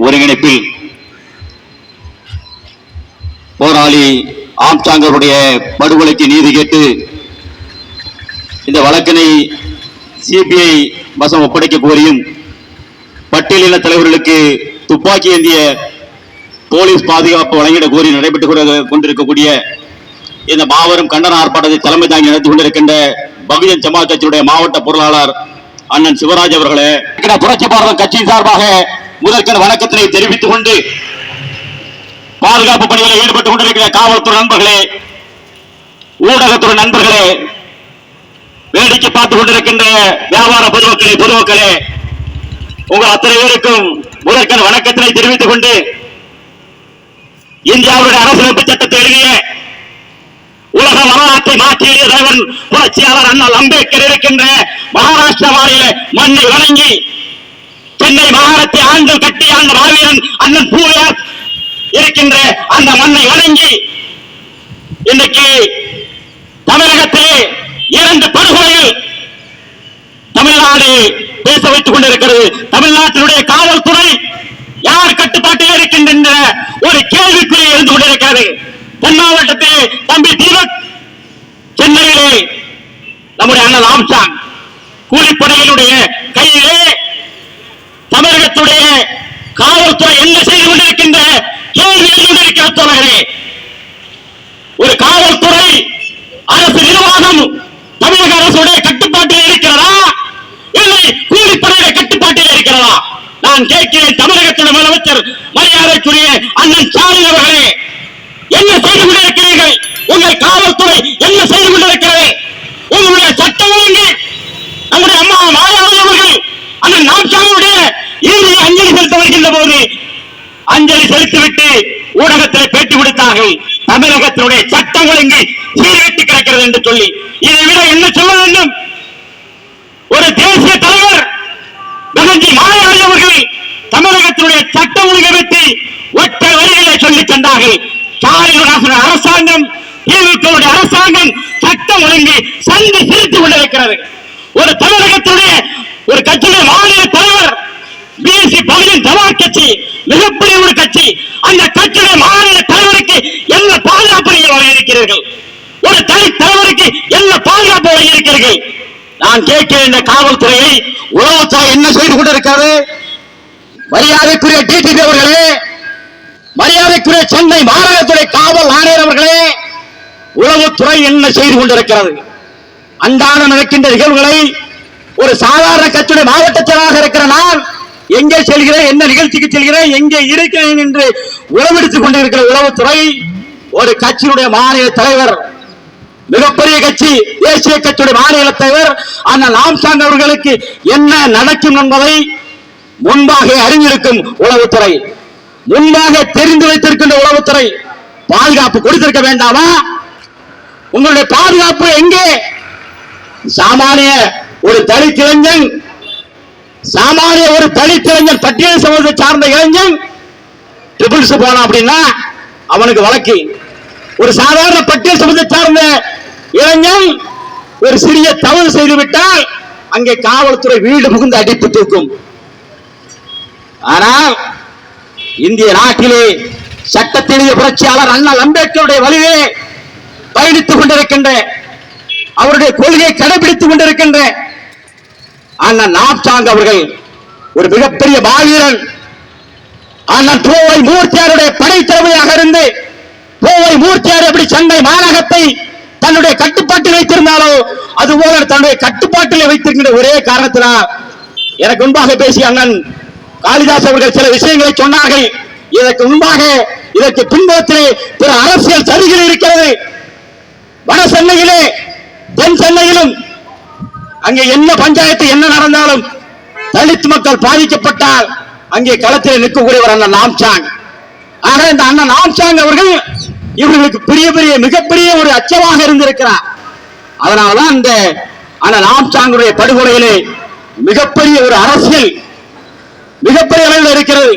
ஒருங்கிணைப்பில் போராளி ஆம்சாங்கருடைய படுகொலைக்கு நீதி கேட்டு இந்த வழக்கினை சிபிஐ வசம் ஒப்படைக்க கோரியும் பட்டியலின தலைவர்களுக்கு துப்பாக்கி ஏந்திய போலீஸ் பாதுகாப்பு வழங்கிட கோரி நடைபெற்றுக் கொண்டிருக்கக்கூடிய இந்த மாபெரும் கண்டன ஆர்ப்பாட்டத்தை தலைமை தாங்கி நடத்தி கொண்டிருக்கின்ற பகுஜன் சமாஜ் கட்சியுடைய மாவட்ட பொருளாளர் அண்ணன் சிவராஜ் அவர்களே. புரட்சி பாரதம் கட்சியின் சார்பாக முதற்கண் வணக்கத்தினை தெரிவித்துக் கொண்டு பாதுகாப்பு பணிகளில் ஈடுபட்டுக் கொண்டிருக்கிற காவல்துறை நண்பர்களே ஊடகத்துறை நண்பர்களே வேடிக்கை பார்த்துக் கொண்டிருக்கின்ற வியாபார பொதுமக்களே பொதுமக்களே உங்கள் அத்தனை பேருக்கும் முதற்கண் வணக்கத்தினை தெரிவித்துக் கொண்டு இந்தியாவுடைய அரசியலமைப்பு சட்டத்தை எழுதிய உலக வரலாற்றை மாற்றிய தலைவன் புரட்சியாளர் அண்ணல் அம்பேத்கர் இருக்கின்ற மகாராஷ்டிரா மாநில மண்ணை வணங்கி சென்னை மாகாணத்தை ஆண்கள் கட்டி அந்த மாவீரன் அண்ணன் பூவையார் இருக்கின்ற அந்த மண்ணை வணங்கி இன்னைக்கு தமிழகத்திலே இரண்டு படுகொலைகள் தமிழ்நாடு பேச வைத்துக் கொண்டிருக்கிறது. தமிழ்நாட்டினுடைய காவல்துறை யார் கட்டுப்பாட்டில் இருக்கின்ற ஒரு கேள்விக்குறி இருந்து கொண்டிருக்கிறது. தென் மாவட்டத்திலே தம்பி தீபக் சென்னையிலே நம்முடைய அண்ணன் ஆம்சாங் கூலிப்படையினுடைய கையிலே தமிழகத்துடைய காவல்துறை என்ன செய்து கொண்டிருக்கின்ற? கேள்வி எழுந்து தோழர்களே ஒரு காவல்துறை அரசு நிர்வாகம் தமிழக அரசுடைய கட்டுப்பாட்டில் இருக்கிறதா? இல்லை கூலிப்படையில கட்டுப்பாட்டில் இருக்கிறதா? நான் கேட்கிறேன் தமிழகத்தின் முதலமைச்சர் மரியாதைக்குரிய அண்ணன் ஸ்டாலின் அவர்களே என்ன செய்து கொண்டிருக்கிறீர்கள்? உங்கள் காவல்துறை என்ன செய்து கொண்டிருக்கிறது உங்களுடைய சட்டம் ஒழுங்கு நம்முடைய அம்மா மாயாவதி அவர்கள் அண்ணன் நாம்சாமியுடைய இறுதி அஞ்சலி செலுத்த வருகின்ற போது அஞ்சலி செலுத்திவிட்டு ஊடகத்தில் பேட்டி கொடுத்தார்கள். தமிழகத்தினுடைய சட்டம் இங்கு சீர்கட்டி கிடக்கிறது என்று சொல்லி. இதை விட என்ன சொல்ல வேண்டும்? ஒரு தேசிய தலைவர் தனஞ்சி மாயாவதி அவர்கள் தமிழகத்தினுடைய சட்டம் ஒழுங்கை பற்றி ஒற்ற வரிகளை சொல்லி சென்றார்கள் ஸ்டாலின் அரசாங்கம் திமுகவுடைய அரசாங்கம் சட்டம் ஒழுங்கி சந்தி சிரித்துக் கொண்டிருக்கிறது. ஒரு தமிழகத்துடைய ஒரு கட்சியுடைய மாநில தலைவர் பிஎஸ்சி பகுதியின் ஜமாத் கட்சி மிகப்பெரிய ஒரு கட்சி. அந்த கட்சியுடைய மாநில தலைவருக்கு என்ன பாதுகாப்பு நீங்கள் வழங்கியிருக்கிறீர்கள் ஒரு தனி தலைவருக்கு என்ன பாதுகாப்பு வழங்கியிருக்கிறீர்கள் நான் கேட்கிறேன் இந்த காவல்துறையை உளவுத்துறை என்ன செய்து கொண்டிருக்கிறது? மரியாதைக்குரிய டிடிபி அவர்களே மரியாதைக்குரிய சென்னை மாநகரத்துறை காவல் ஆணையர் அவர்களே உளவுத்துறை என்ன செய்து கொண்டிருக்கிறது? அன்றாடம் நடக்கின்ற நிகழ்வுகளை ஒரு சாதாரண கட்சியுடைய மாவட்ட செயலாளராக இருக்கிற நான் எங்கே செல்கிறேன்? என்ன நிகழ்ச்சிக்கு செல்கிறேன்? எங்கே இருக்கிறேன் என்று உறவெடுத்துக் கொண்டிருக்கிற உளவுத்துறை ஒரு கட்சியினுடைய மாநில தலைவர் மிகப்பெரிய கட்சி தேசிய கட்சியுடைய மாநில தலைவர் அண்ணன் ஆம்சாங் அவர்களுக்கு என்ன நடக்கும் என்பதை முன்பாக அறிந்திருக்கும் உளவுத்துறை. முன்பாக தெரிந்து வைத்திருக்கின்ற உளவுத்துறை பாதுகாப்பு கொடுத்திருக்க வேண்டாமா? உங்களுடைய பாதுகாப்பு எங்கே? சாமானிய ஒரு தலித் இளைஞன் சாமானிய ஒரு தலித் இளைஞன் பட்டியல் சமூகத்தை சார்ந்த இளைஞன் ட்ரிபிள்ஸ் போனான் அப்படின்னா அவனுக்கு வழக்கு. ஒரு சாதாரண பட்டியல் சமூகத்தை சார்ந்த இளைஞன் ஒரு சிறிய தவறு செய்து விட்டால் அங்கே காவல்துறை வீடு புகுந்து அடிப்பு தூக்கும். ஆனால் இந்திய நாட்டிலே சட்டத்திலேயே புரட்சியாளர் அண்ணா அம்பேத்கருடைய வழியே பயணித்துக் கொண்டிருக்கின்ற அவருடைய கொள்கையை கடைபிடித்துக் கொண்டிருக்கின்ற அண்ணன் நாப்சாங் அவர்கள் ஒரு மிகப்பெரிய மாவீரன் அண்ணன் கோவை மூர்த்தியாருடைய படைத்தலைமையாக இருந்து கோவை மூர்த்தியார் எப்படி சென்னை மாநகத்தை தன்னுடைய கட்டுப்பாட்டில் வைத்திருந்தாலோ அதுபோல தன்னுடைய கட்டுப்பாட்டில் வைத்திருக்கின்ற ஒரே காரணத்தினால் எனக்கு முன்பாக பேசிய அண்ணன் காளிதாஸ் அவர்கள் சில விஷயங்களை சொன்னார்கள். இதற்கு முன்பாக இதற்கு பின்புறத்திலே பிற அரசியல் சரிகள் இருக்கிறது. வட சென்னையிலே தென் சென்னையிலும் அங்கே என்ன பஞ்சாயத்து என்ன நடந்தாலும் தலித் மக்கள் பாதிக்கப்பட்டால் அங்கே களத்தில் நிற்கக்கூடியவர் அண்ணன் நாம்சாங். ஆக இந்த அண்ணன் நாம்சாங் அவர்கள் இவர்களுக்கு பெரிய பெரிய மிகப்பெரிய ஒரு அச்சமாக இருந்திருக்கிறார். அதனாலதான் இந்த அண்ணன் நாம்சாங்குடைய படுகொலையிலே மிகப்பெரிய ஒரு அரசியல் மிகப்பெரிய அளவில் இருக்கிறது.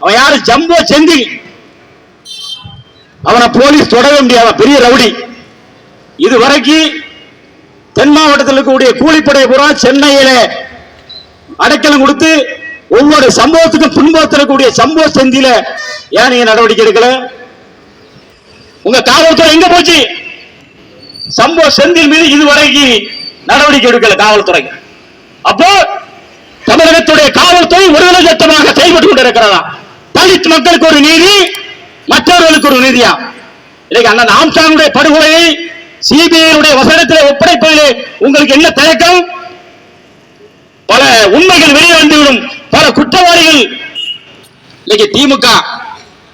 அவன் யாரு? ஜம்போ செந்தில். அவனை போலீஸ் தொடவே முடியாத. பெரிய ரவுடி. இதுவரைக்கும் தென் மாவட்டத்தில் இருக்கக்கூடிய கூலிப்படை பூரா சென்னையில அடைக்கலம் கொடுத்து ஒவ்வொரு சம்பவத்துக்கும் துன்பத்திரக்கூடிய சம்பவ செந்தில ஏன் நீங்க நடவடிக்கை எடுக்கல? உங்க காவல்துறை எங்க போச்சு? சம்பவ செந்தில் மீது இதுவரைக்கும் நடவடிக்கை எடுக்கல காவல்துறை. அப்போ தமிழகத்துடைய காவல்துறை ஒருதலை சட்டமாக செயல்பட்டு கொண்டிருக்கிறதா? தலித் மக்களுக்கு ஒரு நீதி மற்றவர்களுக்கு ஒரு நீதியா? இன்னைக்கு அண்ணன் ஆம்சாங்குடைய படுகொலையை சிபிஐ வசனத்தில் ஒப்படைப்பதிலே உங்களுக்கு என்ன தயக்கம்? பல உண்மைகள் வெளியே வந்துவிடும். பல குற்றவாளிகள் இன்னைக்கு திமுக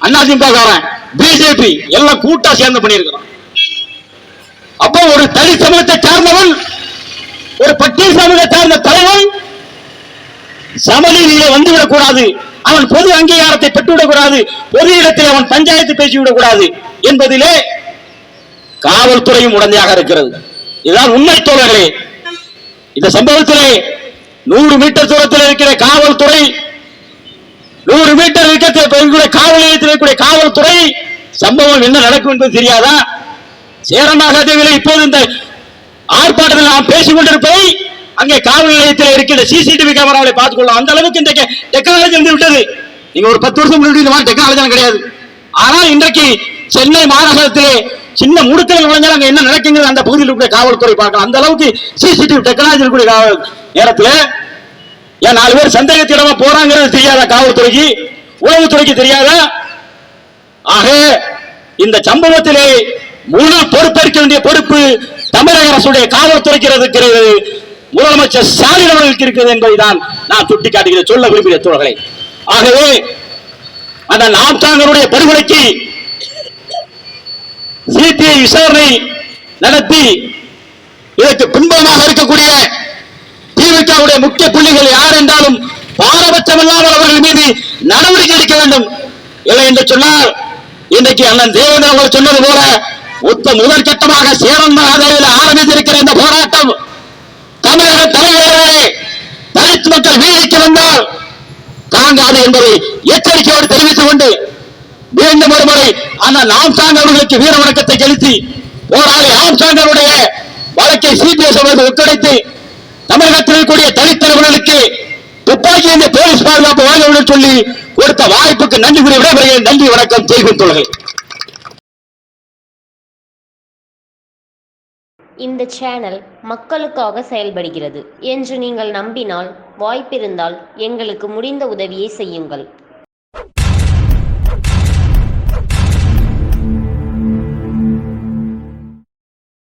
அதிமுக காரன் பிஜேபி எல்லாம் கூட்டா சேர்ந்து பண்ணியிருக்கிறோம் அப்போ ஒரு தனி சமூகத்தை சார்ந்தவன் ஒரு பட்டியல் சமூகத்தை சார்ந்த தலைவன் சமநிலையிலே வந்துவிடக் கூடாது. அவன் பொது அங்கீகாரத்தை பெற்றுவிடக் கூடாது. பொது இடத்தில் அவன் பஞ்சாயத்து பேசிவிடக் கூடாது என்பதிலே காவல்துறையும் உடந்தையாக இருக்கிறது. இதுதான் உண்மை தோழர்களே. இந்த சம்பவத்திலே நூறு மீட்டர் தூரத்தில் இருக்கிற காவல்துறை நூறு மீட்டர் இருக்கிற காவல் நிலையத்தில் இருக்கக்கூடிய காவல்துறை சம்பவம் என்ன நடக்கும் என்பது தெரியாதா? சேரநாகதேவியில் இப்போது இந்த ஆர்ப்பாட்டத்தில் நாம் பேசிக் கொண்டிருப்பதை அங்கே காவல் நிலையத்தில் இருக்கிற சிசிடிவி கேமராவை பார்த்துக் கொள்ளலாம். அந்த அளவுக்கு இந்த டெக்னாலஜி வந்து விட்டது. நீங்க ஒரு பத்து வருஷம் முன்னாடி இந்த மாதிரி டெக்னாலஜி கிடையாது. ஆனால் இன்றைக்கு சென்னை மாநகரத்திலே சின்ன முடுக்கல் நுழைஞ்சாலும் அங்க என்ன நடக்குங்கிறது அந்த பகுதியில் இருக்கிற காவல்துறை பார்க்கலாம். அந்த அளவுக்கு சிசிடிவி டெக்னாலஜி இருக்கக்கூடிய காவல் நேரத்தில் ஏன் நாலு பேர் சந்தேகத்திடமா போறாங்கிறது தெரியாத காவல்துறைக்கு? உளவுத்துறைக்கு தெரியாதா? ஆக இந்த சம்பவத்திலே முழு பொறுப்பேற்க வேண்டிய பொறுப்பு தமிழக அரசுடைய காவல்துறைக்கு இருக்கிறது. முதலமைச்சர் ஸ்டாலின் அவர்களுக்கு இருக்கிறது என்பதைதான் நான் சுட்டிக்காட்டுகிறேன் சொல்ல விரும்புகிற தோழர்களை. ஆகவே அந்த நாம்தாங்கருடைய படுகொலைக்கு சிபிஐ விசாரணை நடத்தி இதற்கு பின்பமாக இருக்கக்கூடிய திமுகவுடைய முக்கிய புள்ளிகள் யார் என்றாலும் பாரபட்சம் இல்லாமல் அவர்கள் மீது நடவடிக்கை எடுக்க வேண்டும். இல்லை என்று சொன்னால் இன்றைக்கு அண்ணன் தேவேந்திர அவர்கள் சொன்னது போல உத்த முதல் கட்டமாக சேரன் மகாதேவியில் ஆரம்பித்திருக்கிற இந்த போராட்டம் தமிழக தலைவர்களே தலித் மக்கள் வீதிக்கு வந்தால் தாங்காது என்பதை எச்சரிக்கையோடு தெரிவித்துக் கொண்டு மீண்டும் ஒருமுறை. ஆனால் ஆம்சாங் அவர்களுக்கு வீர வணக்கத்தை செலுத்தி போராளி ஆம்சாங் அவருடைய வழக்கை சிபிஎஸ் அவர்கள் ஒத்துழைத்து தமிழகத்தில் இருக்கக்கூடிய தனித்தலைவர்களுக்கு துப்பாக்கி என்று போலீஸ் பாதுகாப்பு வழங்க சொல்லி கொடுத்த வாய்ப்புக்கு நன்றி கூறி விடைபெறுகிறேன். நன்றி வணக்கம். தெரிவித்துள்ளது இந்த சேனல் மக்களுக்காக செயல்படுகிறது என்று நீங்கள் நம்பினால் வாய்ப்பிருந்தால் எங்களுக்கு முடிந்த உதவியை செய்யுங்கள்.